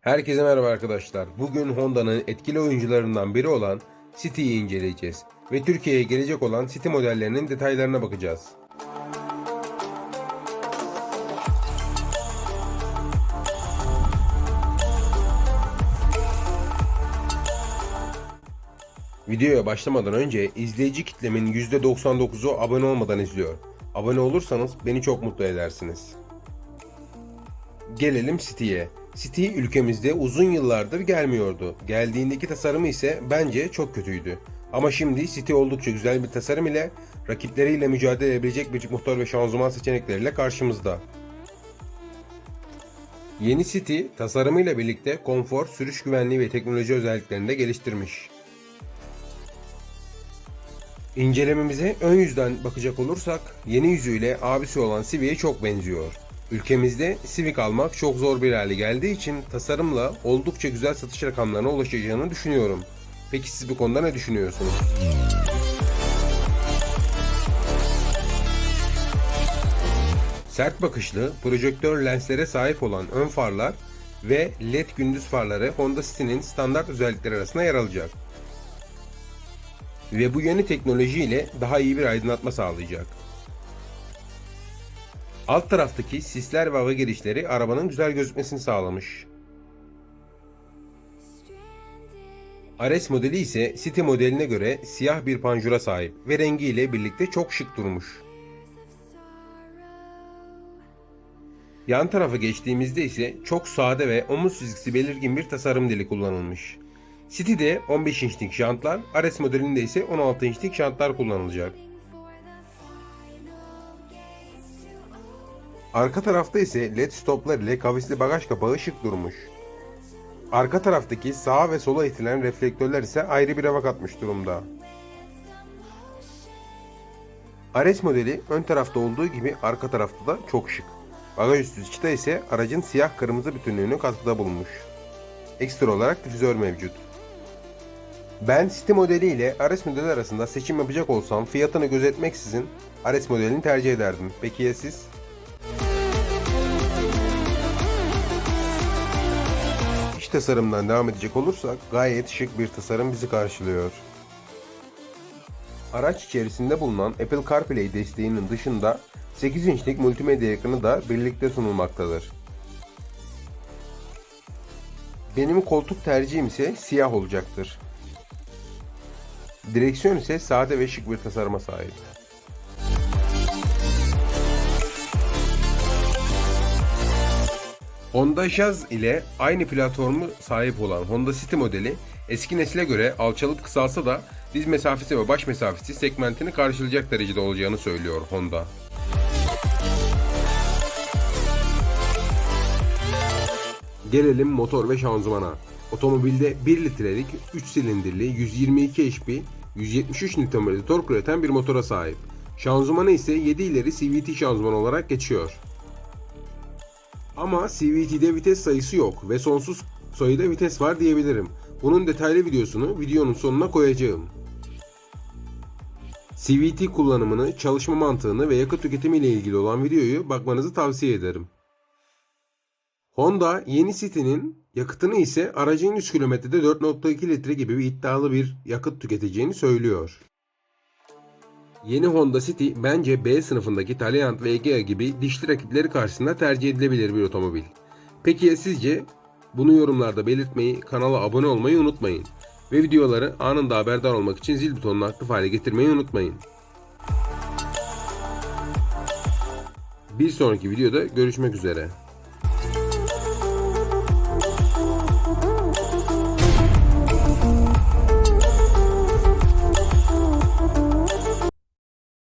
Herkese merhaba arkadaşlar. Bugün Honda'nın etkili oyuncularından biri olan City'yi inceleyeceğiz ve Türkiye'ye gelecek olan City modellerinin detaylarına bakacağız. Videoya başlamadan önce izleyici kitlemin %99'u abone olmadan izliyor. Abone olursanız beni çok mutlu edersiniz. Gelelim City'ye. City ülkemizde uzun yıllardır gelmiyordu. Geldiğindeki tasarımı ise bence çok kötüydü. Ama şimdi City oldukça güzel bir tasarım ile rakipleriyle mücadele edebilecek bir motor ve şanzıman seçenekleriyle karşımızda. Yeni City tasarımıyla birlikte konfor, sürüş güvenliği ve teknoloji özelliklerini de geliştirmiş. İncelememize ön yüzden bakacak olursak yeni yüzüyle abisi olan Civic'e çok benziyor. Ülkemizde Civic almak çok zor bir hale geldiği için tasarımla oldukça güzel satış rakamlarına ulaşacağını düşünüyorum. Peki siz bu konuda ne düşünüyorsunuz? Sert bakışlı, projektör lenslere sahip olan ön farlar ve LED gündüz farları Honda City'nin standart özellikleri arasında yer alacak ve bu yeni teknoloji ile daha iyi bir aydınlatma sağlayacak. Alt taraftaki sisler ve hava girişleri arabanın güzel gözükmesini sağlamış. RS modeli ise City modeline göre siyah bir panjura sahip ve rengiyle birlikte çok şık durmuş. Yan tarafa geçtiğimizde ise çok sade ve omuz çizgisi belirgin bir tasarım dili kullanılmış. City'de 15 inçlik jantlar, RS modelinde ise 16 inçlik jantlar kullanılacak. Arka tarafta ise led stoplar ile kavisli bagaj kapağı şık durmuş. Arka taraftaki sağa ve sola itilen reflektörler ise ayrı bir hava katmış durumda. RS modeli ön tarafta olduğu gibi arka tarafta da çok şık. Bagaj üstü çıta ise aracın siyah kırmızı bütünlüğünü katkıda bulunmuş. Ekstra olarak difüzör mevcut. Ben City modeli ile RS modeli arasında seçim yapacak olsam fiyatını gözetmeksizin RS modelini tercih ederdim. Peki ya siz? Tasarımdan devam edecek olursak gayet şık bir tasarım bizi karşılıyor. Araç içerisinde bulunan Apple CarPlay desteğinin dışında 8 inçlik multimedya ekranı da birlikte sunulmaktadır. Benim koltuk tercihim ise siyah olacaktır. Direksiyon ise sade ve şık bir tasarıma sahip. Honda Jazz ile aynı platformu sahip olan Honda City modeli eski nesile göre alçalıp kısalsa da diz mesafesi ve baş mesafesi segmentini karşılayacak derecede olacağını söylüyor Honda. Gelelim motor ve şanzımana. Otomobilde 1 litrelik 3 silindirli 122 HP 173 Nm tork üreten bir motora sahip. Şanzımanı ise 7 ileri CVT şanzıman olarak geçiyor. Ama CVT'de vites sayısı yok ve sonsuz sayıda vites var diyebilirim. Bunun detaylı videosunu videonun sonuna koyacağım. CVT kullanımını, çalışma mantığını ve yakıt tüketimi ile ilgili olan videoyu bakmanızı tavsiye ederim. Honda yeni City'nin yakıtını ise aracın 100 kilometrede 4.2 litre gibi bir iddialı bir yakıt tüketeceğini söylüyor. Yeni Honda City bence B sınıfındaki Taliant ve Egea gibi dişli rakipleri karşısında tercih edilebilir bir otomobil. Peki ya sizce? Bunu yorumlarda belirtmeyi, kanala abone olmayı unutmayın. Ve videoları anında haberdar olmak için zil butonunu aktif hale getirmeyi unutmayın. Bir sonraki videoda görüşmek üzere.